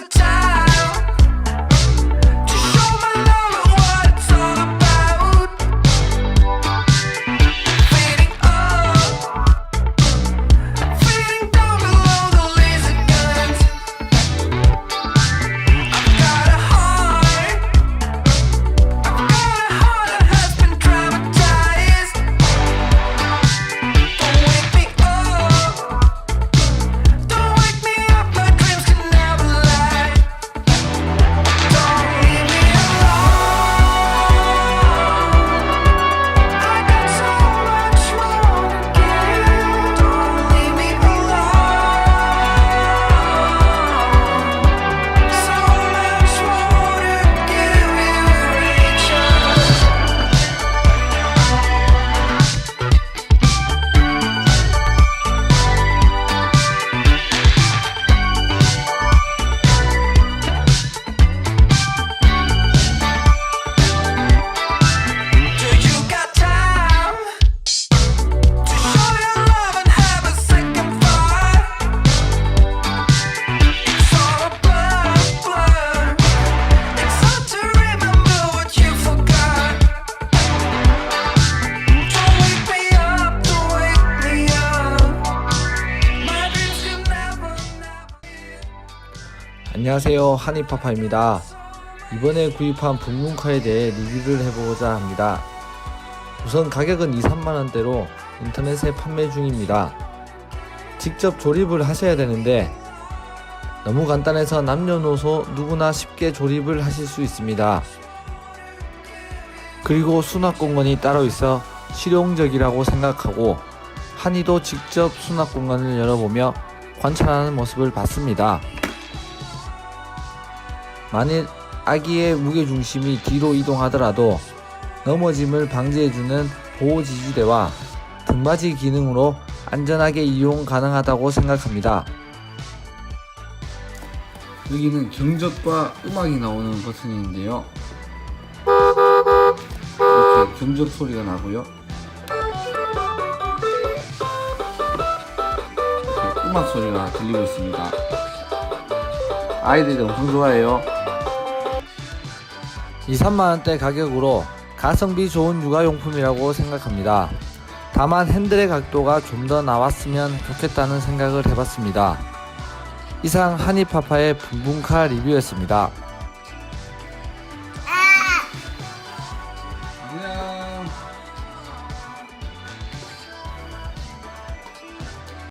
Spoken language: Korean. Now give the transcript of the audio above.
to time. 안녕하세요. 한이파파입니다. 이번에 구입한 붕붕카에 대해 리뷰를 해보고자 합니다. 우선 가격은 2, 3만원대로 인터넷에 판매 중입니다. 직접 조립을 하셔야 되는데 너무 간단해서 남녀노소 누구나 쉽게 조립을 하실 수 있습니다. 그리고 수납 공간이 따로 있어 실용적이라고 생각하고 한이도 직접 수납 공간을 열어보며 관찰하는 모습을 봤습니다. 만일 아기의 무게중심이 뒤로 이동하더라도 넘어짐을 방지해주는 보호지지대와 등받이 기능으로 안전하게 이용 가능하다고 생각합니다. 여기는 경적과 음악이 나오는 버튼인데요. 이렇게 경적 소리가 나고요. 음악 소리가 들리고 있습니다. 아이들이 엄청 좋아해요. 2, 3만원대 가격으로 가성비 좋은 육아용품이라고 생각합니다. 다만 핸들의 각도가 좀 더 나왔으면 좋겠다는 생각을 해봤습니다. 이상 한이파파의 붕붕카 리뷰였습니다.